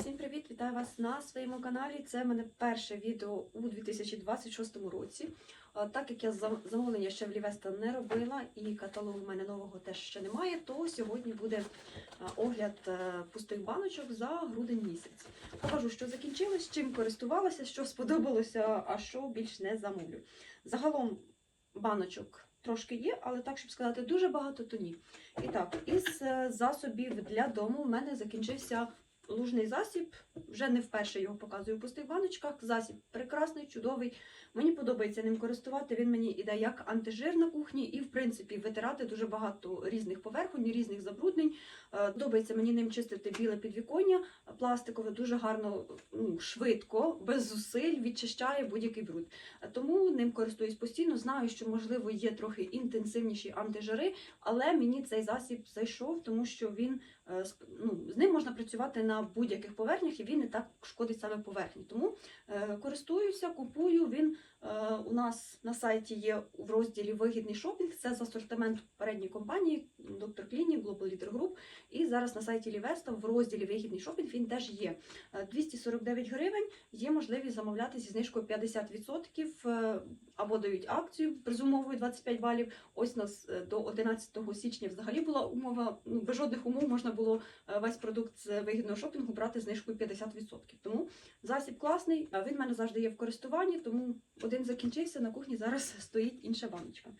Всім привіт! Вітаю вас на своєму каналі. Це в мене перше відео у 2026 році. Так як я замовлення ще в Лівеста не робила і каталогу в мене нового теж ще немає, то сьогодні буде огляд е, пустих баночок за грудень місяць. Покажу, що закінчилось, чим користувалася, що сподобалося, а що більш не замовлю. Загалом баночок трошки є, але так, щоб сказати, дуже багато, то ні. І так, із е, засобів для дому в мене закінчився лужний засіб. Вже не вперше його показую в пустих баночках. Засіб прекрасний, чудовий. Мені подобається ним користувати. Він мені іде як антижир на кухні, і в принципі витирати дуже багато різних поверхонь, різних забруднень. Е, Подобається мені ним чистити біле підвіконня пластикове, дуже гарно, ну, швидко, без зусиль відчищає будь-який бруд. Тому ним користуюсь постійно. Знаю, що можливо є трохи інтенсивніші антижири, але мені цей засіб зайшов, тому що він е, ну, з ним можна працювати на будь-яких поверхнях, і він не так шкодить саме поверхні. Тому е, користуюся, купую. Він е, нас на сайті є в розділі Вигідний шопінг. Це з асортименту попередньої компанії Доктор Клінік, Global Leader Group. І зараз на сайті Лівеста в розділі Вигідний шопінг він теж є. Е, 249 гривень. Є можливість замовляти зі знижкою 50% е, або дають акцію з умовою 25 балів. Ось нас е, до 11 січня взагалі була умова. Ну без жодних умов можна було е, весь продукт з вигідного шопінгу брати знижкою 50%. Тому засіб класний. Він в мене завжди є в користуванні, тому один закінчився. На кухні зараз стоїть інша баночка.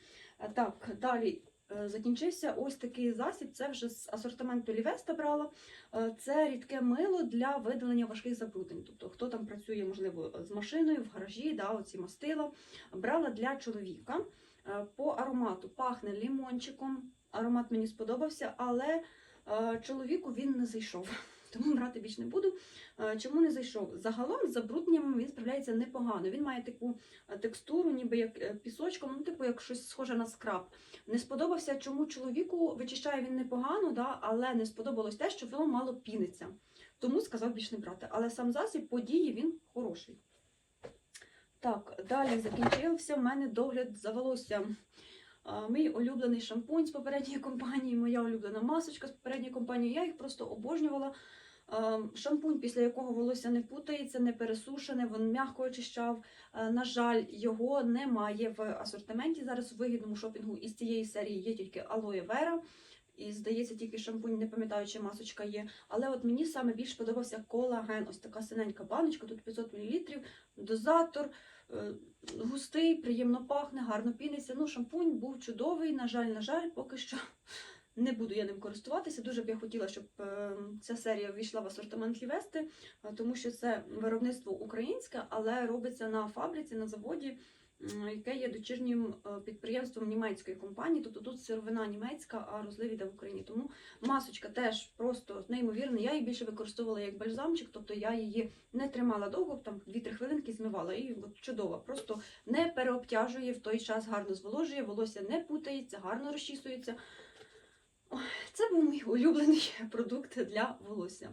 Так, далі. е, Закінчився ось такий засіб. Це вже з асортименту Лівеста брала. Е, Це рідке мило для видалення важких забруднень. Тобто, хто там працює, можливо, з машиною в гаражі, да, оці мастила. Брала для чоловіка. Е, По аромату пахне лімончиком. Аромат мені сподобався, але чоловіку він не зайшов. Тому брати більш не буду. Е, Чому не зайшов? Загалом з забрудненням він справляється непогано. Він має таку е, текстуру, ніби як е, пісочком, ну, типу, як щось схоже на скраб. Не сподобався, чому чоловіку вичищає він непогано, да, але не сподобалось те, що воно мало піниться. Тому сказав більш не брати. Але сам засіб по дії він хороший. Так, далі закінчився в мене догляд за волоссям. Мій улюблений шампунь з попередньої компанії, моя улюблена масочка з попередньої компанії. Я їх просто обожнювала. А, Шампунь, після якого волосся не путається, не пересушене, він м'яко очищав. На жаль, його немає в асортименті зараз у вигідному шопінгу. Із цієї серії є тільки алоє вера. І здається, тільки шампунь, не пам'ятаю, чи масочка є. Але от мені саме більш подобався колаген. Ось така синенька баночка, тут 500 мл, дозатор, е, густий, приємно пахне, гарно піниться. Ну, шампунь був чудовий. На жаль, на жаль, поки що не буду я ним користуватися. Дуже б я хотіла, щоб е, ця серія ввійшла в асортимент Лівести, е, тому що це виробництво українське, але робиться на фабриці, на заводі. Яке є дочірнім е, підприємством німецької компанії, тобто тут сировина німецька, а розлив іде в Україні. Тому масочка теж просто неймовірна. Я її більше використовувала як бальзамчик, тобто я її не тримала довго, там 2-3 хвилинки змивала. І от чудова, просто не переобтяжує в той час, гарно зволожує, волосся не путається, гарно розчісується. Це був мій улюблений продукт для волосся.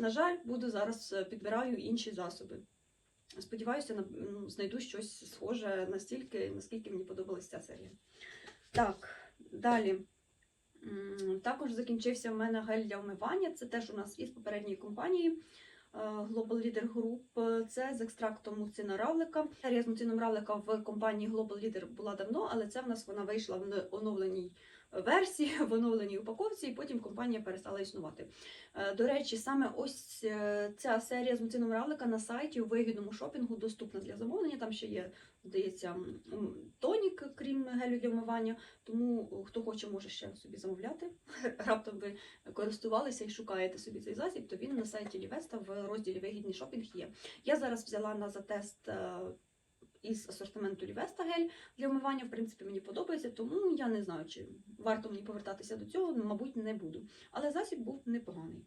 На жаль, буду зараз е, підбираю інші засоби. Сподіваюся, на- знайду щось схоже настільки, наскільки мені подобалася ця серія. Так, далі. Також закінчився в мене гель для вмивання. Це теж у нас із попередньої компанії е, Global Leader Group. Це з екстрактом муцина равлика. Серія з муцином равлика в компанії Global Leader була давно, але це в нас вона вийшла в оновленій версії, в оновленій упаковці, і потім компанія перестала існувати. Е, До речі, саме ось е, ця серія з муцином равлика на сайті у вигідному шопінгу доступна для замовлення. Там ще є, здається, тонік, крім гелю для вмивання. Тому е, хто хоче, може ще собі замовляти. Раптом ви користувалися і шукаєте собі цей засіб, то він на сайті Лівеста в розділі Вигідний шопінг є. Я зараз взяла на затест із асортименту Рівеста гель для вмивання. В принципі, мені подобається, тому я не знаю, чи варто мені повертатися до цього, мабуть, не буду. Але засіб був непоганий.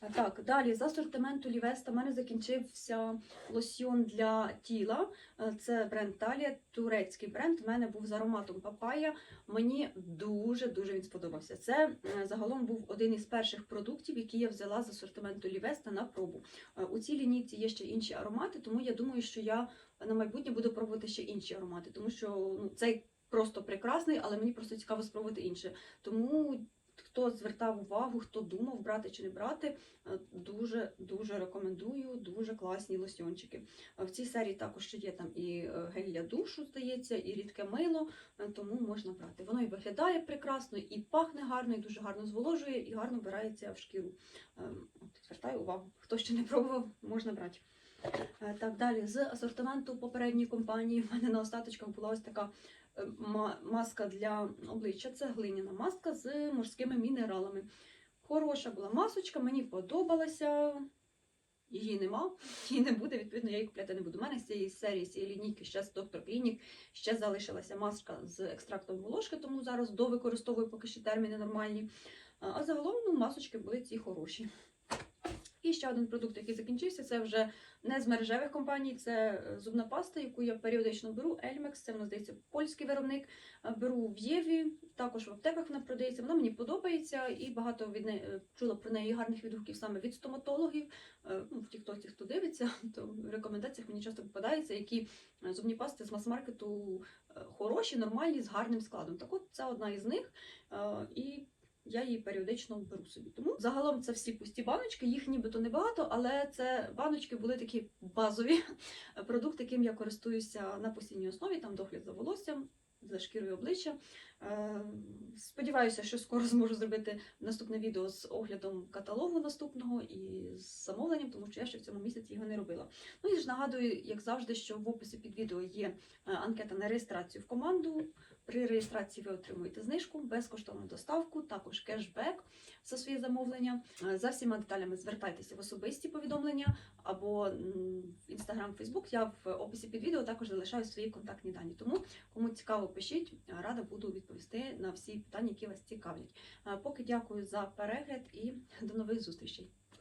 Так, далі з асортименту Лівеста в мене закінчився лосьйон для тіла. Е, Це бренд Талія, турецький бренд. У мене був з ароматом папая. Мені дуже-дуже він сподобався. Це е, загалом був один із перших продуктів, які я взяла з асортименту Лівеста на пробу. Е, У цій лінійці є ще інші аромати, тому я думаю, що я на майбутнє буду пробувати ще інші аромати, тому що ну, цей просто прекрасний, але мені просто цікаво спробувати інше. Тому Хто звертав увагу, хто думав, брати чи не брати, е, дуже дуже рекомендую, дуже класні лосьончики. Е, В цій серії також ще є там і е, гель для душу, здається, і рідке мило, е, тому можна брати. Воно і виглядає прекрасно, і пахне гарно, і дуже гарно зволожує, і гарно вбирається в шкіру. Звертаю увагу, хто ще не пробував, можна брати. Так, далі з асортименту попередньої компанії в мене на остаточках була ось така маска для обличчя. Це глиняна маска з морськими мінералами. Хороша була масочка, мені подобалася. Її нема, її не буде, відповідно, я її купляти не буду. У мене з цієї серії, з цієї лінійки ще з доктор Клінік ще залишилася маска з екстрактом волошки, тому зараз довикористовую поки що терміни нормальні. А загалом ну, масочки були ці хороші. І ще один продукт, який закінчився, це вже не з мережевих компаній, це е, зубна паста, яку я періодично беру. Elmex, це вона здається польський виробник. Е, Беру в Єві, також в аптеках вона продається. Вона мені подобається і багато від неї е, чула про неї гарних відгуків саме від стоматологів. Ну, в тіктоці, хто дивиться, то в рекомендаціях мені часто попадаються, які зубні пасти з мас-маркету хороші, нормальні, з гарним складом. Так от це одна із них. І я її періодично беру собі. Тому загалом це всі пусті баночки, їх нібито небагато, але це баночки були такі базові продукти, яким я користуюся на постійній основі, там догляд за волоссям. За шкірою обличчя. Е, Сподіваюся, що скоро зможу зробити наступне відео з оглядом каталогу наступного і з замовленням, тому що я ще в цьому місяці його не робила. Ну і ж нагадую, як завжди, що в описі під відео є е, анкета на реєстрацію в команду. При реєстрації ви отримуєте знижку, безкоштовну доставку, також кешбек за свої замовлення. Е, За всіма деталями звертайтеся в особисті повідомлення або Instagram, Facebook. Я в описі під відео також залишаю свої контактні дані. Тому кому цікаво, пишіть, рада буду відповісти на всі питання, які вас цікавлять. Поки дякую за перегляд і до нових зустрічей.